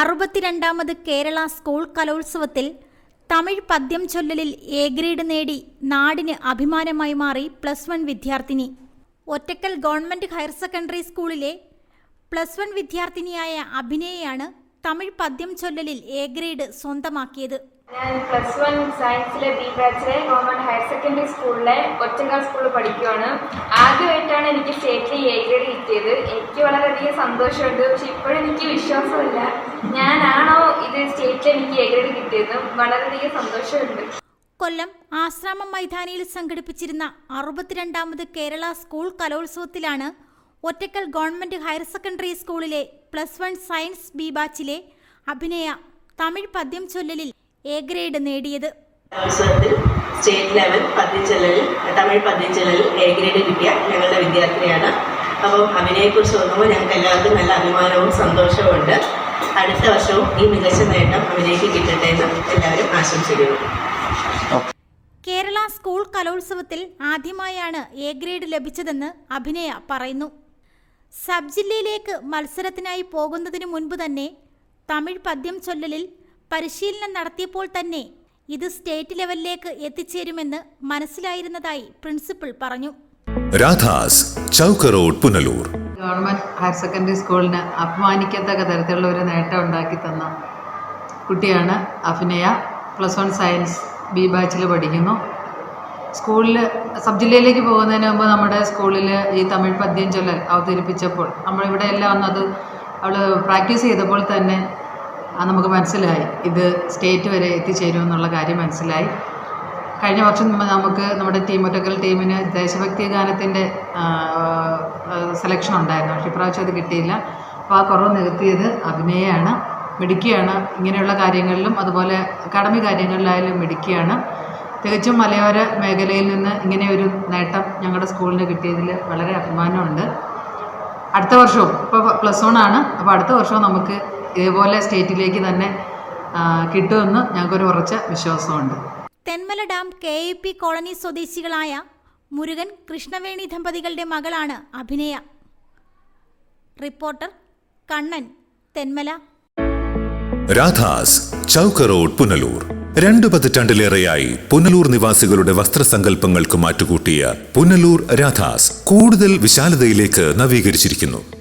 അറുപത്തിരണ്ടാമത് Kerala school കലോത്സവത്തിൽ തമിഴ് പദ്യം ചൊല്ലലിൽ എ ഗ്രേഡ് നേടി നാടിന് അഭിമാനമായി മാറി പ്ലസ് വൺ വിദ്യാർത്ഥിനി. ഒറ്റക്കൽ ഗവൺമെന്റ് ഹയർ സെക്കൻഡറി സ്കൂളിലെ പ്ലസ് വൺ വിദ്യാർത്ഥിനിയായ അഭിനയയാണ് തമിഴ് പദ്യം ചൊല്ലലിൽ എ ഗ്രേഡ് സ്വന്തമാക്കിയത്. ഞാൻ പ്ലസ് വൺ സയൻസിലെ ബി ബാച്ചിലെ ഗവൺമെന്റ് ഹയർ സെക്കൻഡറി സ്കൂളിലെ ഒറ്റങ്കാൽ സ്കൂളിൽ പഠിക്കുവാണ്. ആദ്യമായിട്ടാണ് എനിക്ക് സ്റ്റേറ്റിൽ എ ഗ്രേഡ് കിട്ടിയത്. എനിക്ക് വളരെയധികം സന്തോഷമുണ്ട്. പക്ഷെ ഇപ്പോഴും എനിക്ക് വിശ്വാസമില്ല. ഞാനാണോ ഇത് സ്റ്റേറ്റിൽ എനിക്ക് എ ഗ്രേഡ് കിട്ടിയത് വളരെയധികം സന്തോഷമുണ്ട്. കൊല്ലം ആശ്രാമം മൈതാനിയിൽ സംഘടിപ്പിച്ചിരുന്ന അറുപത്തിരണ്ടാമത് കേരള സ്കൂൾ കലോത്സവത്തിലാണ് ഒറ്റക്കൽ ഗവൺമെന്റ് ഹയർ സെക്കൻഡറി സ്കൂളിലെ പ്ലസ് വൺ സയൻസ് ബി ബാച്ചിലെ അഭിനയ തമിഴ് പദ്യം ചൊല്ലലിൽ എ ഗ്രേഡ് നേടിയത്. സ്റ്റേറ്റ് ലെവൽ പതിഞ്ചലിൽ തമിഴ് പതിഞ്ചലിൽ എ ഗ്രേഡ് കിട്ടിയ ഞങ്ങളുടെ വിദ്യാർത്ഥിനിയാണ്. അപ്പം അഭിനയെക്കുറിച്ച് ഓർക്കുമ്പോൾ ഞങ്ങൾക്ക് എല്ലാവർക്കും നല്ല അഭിമാനവും സന്തോഷവും ഉണ്ട്. അടുത്ത വർഷവും ഈ മികച്ച നേട്ടം അവനേക്ക് കിട്ടട്ടെ എന്ന് എല്ലാവരും ആശംസിക്കുന്നു. കേരള സ്കൂൾ കലോത്സവത്തിൽ ആദ്യമായാണ് എ ഗ്രേഡ് ലഭിച്ചതെന്ന് അഭിനയ പറയുന്നു. സബ് ജില്ലയിലേക്ക് മത്സരത്തിനായി പോകുന്നതിന് മുൻപ് തന്നെ തമിഴ് പദ്യം ചൊല്ലലിൽ പരിശീലനം നടത്തിയപ്പോൾ തന്നെ ഇത് സ്റ്റേറ്റ് ലെവലിലേക്ക് എത്തിച്ചേരുമെന്ന് മനസ്സിലായിരുന്നതായി പ്രിൻസിപ്പൽ പറഞ്ഞു. Radhas chowk road Punalur. Government higher secondary സ്കൂളിന് അപമാനിക്കത്തക്ക തരത്തിലുള്ള ഒരു നേട്ടം ഉണ്ടാക്കി തന്ന കുട്ടിയാണ് അഭിനയ പ്ലസ് വൺ സയൻസ് ബി ബാച്ചിൽ പഠിക്കുന്നു. സ്കൂളിൽ സബ് ജില്ലയിലേക്ക് പോകുന്നതിന് മുമ്പ് നമ്മുടെ സ്കൂളിൽ ഈ തമിഴ് പദ്യം ചൊല്ലൽ അവതരിപ്പിച്ചപ്പോൾ നമ്മളിവിടെ എല്ലാം അത് അവൾ പ്രാക്ടീസ് ചെയ്തപ്പോൾ തന്നെ ആ നമുക്ക് മനസ്സിലായി. ഇത് സ്റ്റേറ്റ് വരെ എത്തിച്ചേരും എന്നുള്ള കാര്യം മനസ്സിലായി. കഴിഞ്ഞ വർഷം നമുക്ക് നമ്മുടെ ടീം ഒറ്റക്കൽ ടീമിന് ദേശഭക്തി ഗാനത്തിന്റെ സെലക്ഷൻ ഉണ്ടായിരുന്നു. പക്ഷേ ഇപ്രാവശ്യം അത് കിട്ടിയില്ല. അപ്പോൾ ആ കുറവ് നികത്തിയത് അഭിനയമാണ് മിടുക്കിയാണ്. ഇങ്ങനെയുള്ള കാര്യങ്ങളിലും അതുപോലെ അക്കാഡമി കാര്യങ്ങളിലായാലും മിടുക്കിയാണ്. തികച്ചും മലയോര മേഖലയിൽ നിന്ന് ഇങ്ങനെ ഒരു നേട്ടം ഞങ്ങളുടെ സ്കൂളിന് കിട്ടിയതിൽ വളരെ അഭിമാനമുണ്ട്. അടുത്ത വർഷവും ഇപ്പോൾ പ്ലസ് വൺ ആണ്. അപ്പോൾ അടുത്ത വർഷവും നമുക്ക് ഇതേപോലെ സ്റ്റേറ്റിലേക്ക് തന്നെ കിട്ടുമെന്ന് ഞങ്ങൾക്കൊരു ഉറച്ച വിശ്വാസമുണ്ട്. Thenmala dam K E P colony സ്വദേശികളായ മുരുകൻ കൃഷ്ണവേണി ദമ്പതികളുടെ മകളാണ് അഭിനയ. റിപ്പോർട്ടർ കണ്ണൻ തെന്മല. രാധാസ് ചൗക്ക റോഡ് പുനലൂർ. രണ്ടു പതിറ്റാണ്ടിലേറെയായി പുനലൂർ നിവാസികളുടെ വസ്ത്രസങ്കല്പങ്ങൾക്ക് മാറ്റുകൂട്ടിയ പുനലൂർ രാധാസ് കൂടുതൽ വിശാലതയിലേക്ക് നവീകരിച്ചിരിക്കുന്നു.